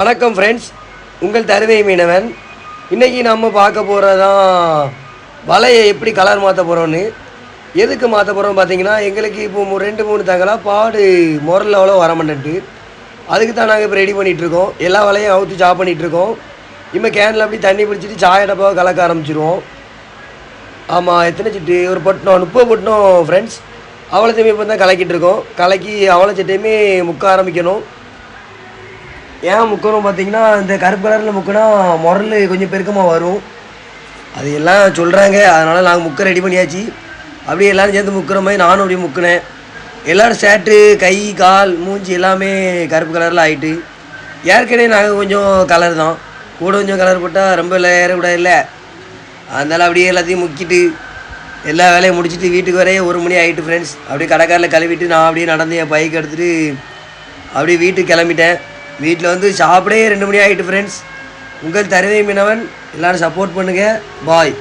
வணக்கம் ஃப்ரெண்ட்ஸ் உங்கள் தருவை மீனவன். இன்றைக்கி நம்ம பார்க்க போகிறதான் வலையை எப்படி கலர் மாற்ற போகிறோன்னு எதுக்கு மாற்ற போகிறோம் பார்த்தீங்கன்னா எங்களுக்கு இப்போ ரெண்டு மூணு தங்கலாம் பாடு முரல் அவ்வளோ வர மாட்டேன்ட்டு. அதுக்கு தான் நாங்கள் இப்போ ரெடி பண்ணிகிட்ருக்கோம் எல்லா வலையும் அவுத்து சாப் பண்ணிகிட்ருக்கோம் இப்போ கேனில் அப்படி தண்ணி பிடிச்சிட்டு சாய டப்பாவை கலக்க ஆரம்பிச்சிருவோம். ஆமாம் எத்தனை சிட்டு? ஒரு பொட்டணம் முப்பது பொட்டணம் ஃப்ரெண்ட்ஸ் அவ்வளோத்தையுமே இப்போ தான் கலக்கிட்டு இருக்கோம். கலக்கி அவ்வளோ சட்டையுமே முக்க ஆரம்பிக்கணும். ஏன் முக்கணும் பார்த்தீங்கன்னா இந்த கருப்பு கலரில் முக்கினா முரல் கொஞ்சம் பெருக்கமாக வரும். அது எல்லாம் சொல்கிறாங்க அதனால் நாங்கள் முக்க ரெடி பண்ணியாச்சு. அப்படியே எல்லோரும் சேர்ந்து முக்கிற மாதிரி நானும் அப்படியே முக்கினேன். எல்லோரும் ஷர்ட்டு கை கால் மூஞ்சி எல்லாமே கருப்பு கலரில் ஆகிட்டு ஏற்கனவே நாங்கள் கொஞ்சம் கலர் தான். கூட கொஞ்சம் கலர் போட்டால் ரொம்ப லேயர கூட இல்லை. அதனால் அப்படியே எல்லாத்தையும் முக்கிட்டு எல்லா வேலையும் முடிச்சுட்டு வீட்டுக்கு வரையே ஒரு மணி ஆகிட்டு ஃப்ரெண்ட்ஸ் அப்படியே கடைக்காரில் கழுவிட்டு நான் அப்படியே நடந்து என் பைக் எடுத்துகிட்டு அப்படியே வீட்டுக்கு கிளம்பிட்டேன். வீட்டில் வந்து சாப்பிடே ரெண்டு மணி ஆகிட்டு ஃப்ரெண்ட்ஸ் உங்கள் தருவை மீனவன் எல்லோரும் சப்போர்ட் பண்ணுங்கள் பாய்